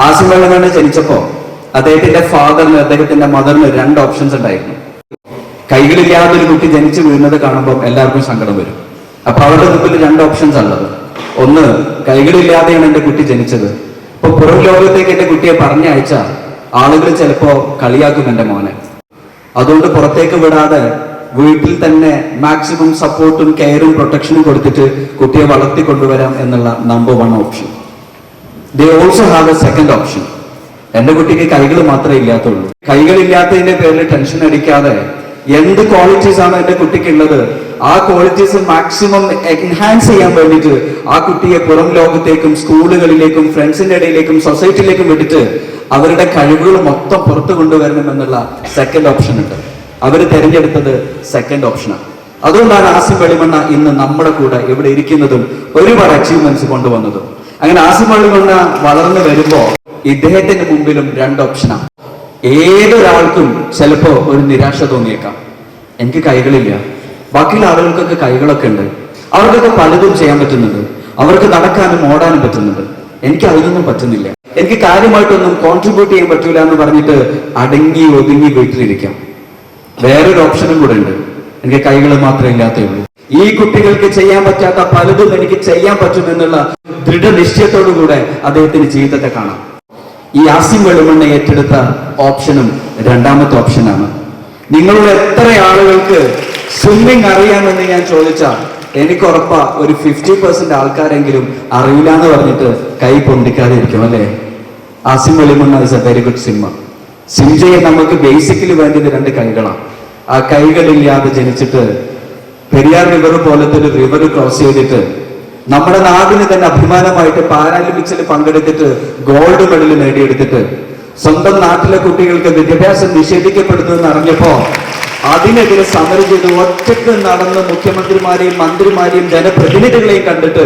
ആസിം വെള്ളമണ്ണ ജനിച്ചപ്പോ അദ്ദേഹത്തിന്റെ ഫാദറിന് അദ്ദേഹത്തിന്റെ മദറിന് രണ്ട് ഓപ്ഷൻസ് ഉണ്ടായിരുന്നു. കൈകളില്ലാതെ ഒരു കുട്ടി ജനിച്ചു വീഴുന്നത് കാണുമ്പോൾ എല്ലാവർക്കും സങ്കടം വരും. അപ്പൊ അവരുടെ മുമ്പിൽ രണ്ട് ഓപ്ഷൻസ് ഉള്ളത്. ഒന്ന് കൈകളില്ലാതെയാണ് എന്റെ കുട്ടി ജനിച്ചത്. ഇപ്പൊ പുറം ലോകത്തേക്ക് എന്റെ കുട്ടിയെ പറഞ്ഞയച്ച ആളുകൾ ചിലപ്പോ കളിയാക്കും എന്റെ മോനെ. അതുകൊണ്ട് പുറത്തേക്ക് വിടാതെ വീട്ടിൽ തന്നെ മാക്സിമം സപ്പോർട്ടും കെയറും പ്രൊട്ടക്ഷനും കൊടുത്തിട്ട് കുട്ടിയെ വളർത്തി കൊണ്ടുവരാം എന്നുള്ള number one option they also have a second option എന്റെ കുട്ടിക്ക് കൈകൾ മാത്രമേ ഇല്ലാത്തുള്ളൂ. കൈകളില്ലാത്തതിന്റെ പേരിൽ ടെൻഷൻ അടിക്കാതെ എന്ത് ക്വാളിറ്റീസ് ആണ് എന്റെ കുട്ടിക്കുള്ളത് ആ ക്വാളിറ്റീസ് മാക്സിമം എൻഹാൻസ് ചെയ്യാൻ വേണ്ടിയിട്ട് ആ കുട്ടിയെ പുറം ലോകത്തേക്കും സ്കൂളുകളിലേക്കും ഫ്രണ്ട്സിന്റെ ഇടയിലേക്കും സൊസൈറ്റിയിലേക്കും വിട്ടിട്ട് അവരുടെ കഴിവുകൾ മൊത്തം പുറത്തു കൊണ്ടുവരണം എന്നുള്ള സെക്കൻഡ് ഓപ്ഷൻ ഉണ്ട്. അവർ തിരഞ്ഞെടുത്തത് സെക്കൻഡ് ഓപ്ഷനാണ് അതുകൊണ്ടാണ് ആസിം വെളിമണ്ണ ഇന്ന് നമ്മുടെ കൂടെ ഇവിടെ ഇരിക്കുന്നതും ഒരുപാട് അച്ചീവ്മെന്റ്സ് കൊണ്ടുവന്നതും. അങ്ങനെ ആസിം വെളിമണ്ണ വളർന്നു വരുമ്പോ ഇദ്ദേഹത്തിന്റെ മുമ്പിലും രണ്ട് ഓപ്ഷനാണ് ഏതൊരാൾക്കും ചിലപ്പോ ഒരു നിരാശ തോന്നിയേക്കാം. എനിക്ക് കൈകളില്ല. ബാക്കിയുള്ള ആളുകൾക്കൊക്കെ കൈകളൊക്കെ ഉണ്ട്. അവർക്കൊക്കെ പലതും ചെയ്യാൻ പറ്റുന്നുണ്ട്. അവർക്ക് നടക്കാനും ഓടാനും പറ്റുന്നുണ്ട്. എനിക്ക് അതിനൊന്നും പറ്റുന്നില്ല. എനിക്ക് കാര്യമായിട്ടൊന്നും കോൺട്രിബ്യൂട്ട് ചെയ്യാൻ പറ്റൂല എന്ന് പറഞ്ഞിട്ട് അടങ്ങി ഒതുങ്ങി വീട്ടിലിരിക്കാം. വേറൊരു ഓപ്ഷനും കൂടെ ഉണ്ട്. എനിക്ക് കൈകൾ മാത്രമേ ഇല്ലാത്തേ ഉള്ളൂ ഈ കുട്ടികൾക്ക് ചെയ്യാൻ പറ്റാത്ത പലതും എനിക്ക് ചെയ്യാൻ പറ്റുമെന്നുള്ള ദൃഢനിശ്ചയത്തോടു കൂടെ അദ്ദേഹത്തിന്റെ ജീവിതത്തെ കാണാം. ഈ ആസിം വെളുമണ്ണ ഏറ്റെടുത്ത ഓപ്ഷനും രണ്ടാമത്തെ ഓപ്ഷനാണ്. നിങ്ങളുടെ എത്ര ആളുകൾക്ക് സ്വിമ്മിങ് അറിയാമെന്ന് ഞാൻ ചോദിച്ചാൽ എനിക്ക് ഉറപ്പാ ഒരു ഫിഫ്റ്റി പെർസെന്റ് ആൾക്കാരെങ്കിലും അറിയില്ല എന്ന് പറഞ്ഞിട്ട് കൈ പൊന്തിക്കാതെ ഇരിക്കും അല്ലേ? Asim Velimanna is a very good swimmer swim ചെയ്യാൻ നമുക്ക് ബേസിക്കലി വേണ്ടത് രണ്ട് കൈകളാണ്. ആ കൈകളില്ലാതെ ജനിച്ചിട്ട് പെരിയാർ റിവർ പോലത്തെ ഒരു റിവർ ക്രോസ് ചെയ്തിട്ട് നമ്മുടെ നാടിന് തന്നെ അഭിമാനമായിട്ട് പാരാലിമ്പിക്സിൽ പങ്കെടുത്തിട്ട് ഗോൾഡ് മെഡൽ നേടിയെടുത്തിട്ട് സ്വന്തം നാട്ടിലെ കുട്ടികൾക്ക് വിദ്യാഭ്യാസം നിഷേധിക്കപ്പെടുന്നു എന്ന് അറിഞ്ഞപ്പോ അതിനെതിരെ സമരം ചെയ്ത് ഒറ്റയ്ക്ക് നടന്ന് മുഖ്യമന്ത്രിമാരെയും മന്ത്രിമാരെയും ജനപ്രതിനിധികളെയും കണ്ടിട്ട്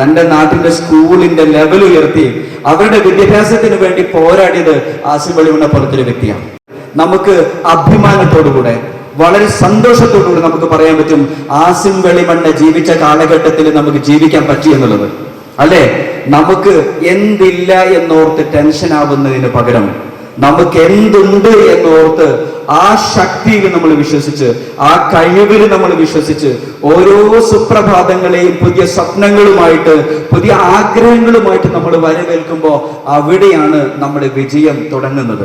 തന്റെ നാട്ടിന്റെ സ്കൂളിന്റെ ലെവൽ ഉയർത്തി അവരുടെ വിദ്യാഭ്യാസത്തിന് വേണ്ടി പോരാടിയത് ആസിഫ് വെളിമണ്ണ വ്യക്തിയാണ്. നമുക്ക് അഭിമാനത്തോടുകൂടെ വളരെ സന്തോഷത്തോടുകൂടി നമുക്ക് പറയാൻ പറ്റും ആസിം വെളിമണ്ണ ജീവിച്ച കാലഘട്ടത്തിൽ നമുക്ക് ജീവിക്കാൻ പറ്റി എന്നുള്ളത്. അല്ലെ? നമുക്ക് എന്തില്ല എന്നോർത്ത് ടെൻഷൻ ആവുന്നതിന് പകരം നമുക്ക് എന്തുണ്ട് എന്നോർത്ത് ആ ശക്തിയിൽ നമ്മൾ വിശ്വസിച്ച് ആ കഴിവിൽ നമ്മൾ വിശ്വസിച്ച് ഓരോ സുപ്രഭാതങ്ങളെയും പുതിയ സ്വപ്നങ്ങളുമായിട്ട് പുതിയ ആഗ്രഹങ്ങളുമായിട്ട് നമ്മൾ വരവേൽക്കുമ്പോൾ അവിടെയാണ് നമ്മുടെ വിജയം തുടങ്ങുന്നത്.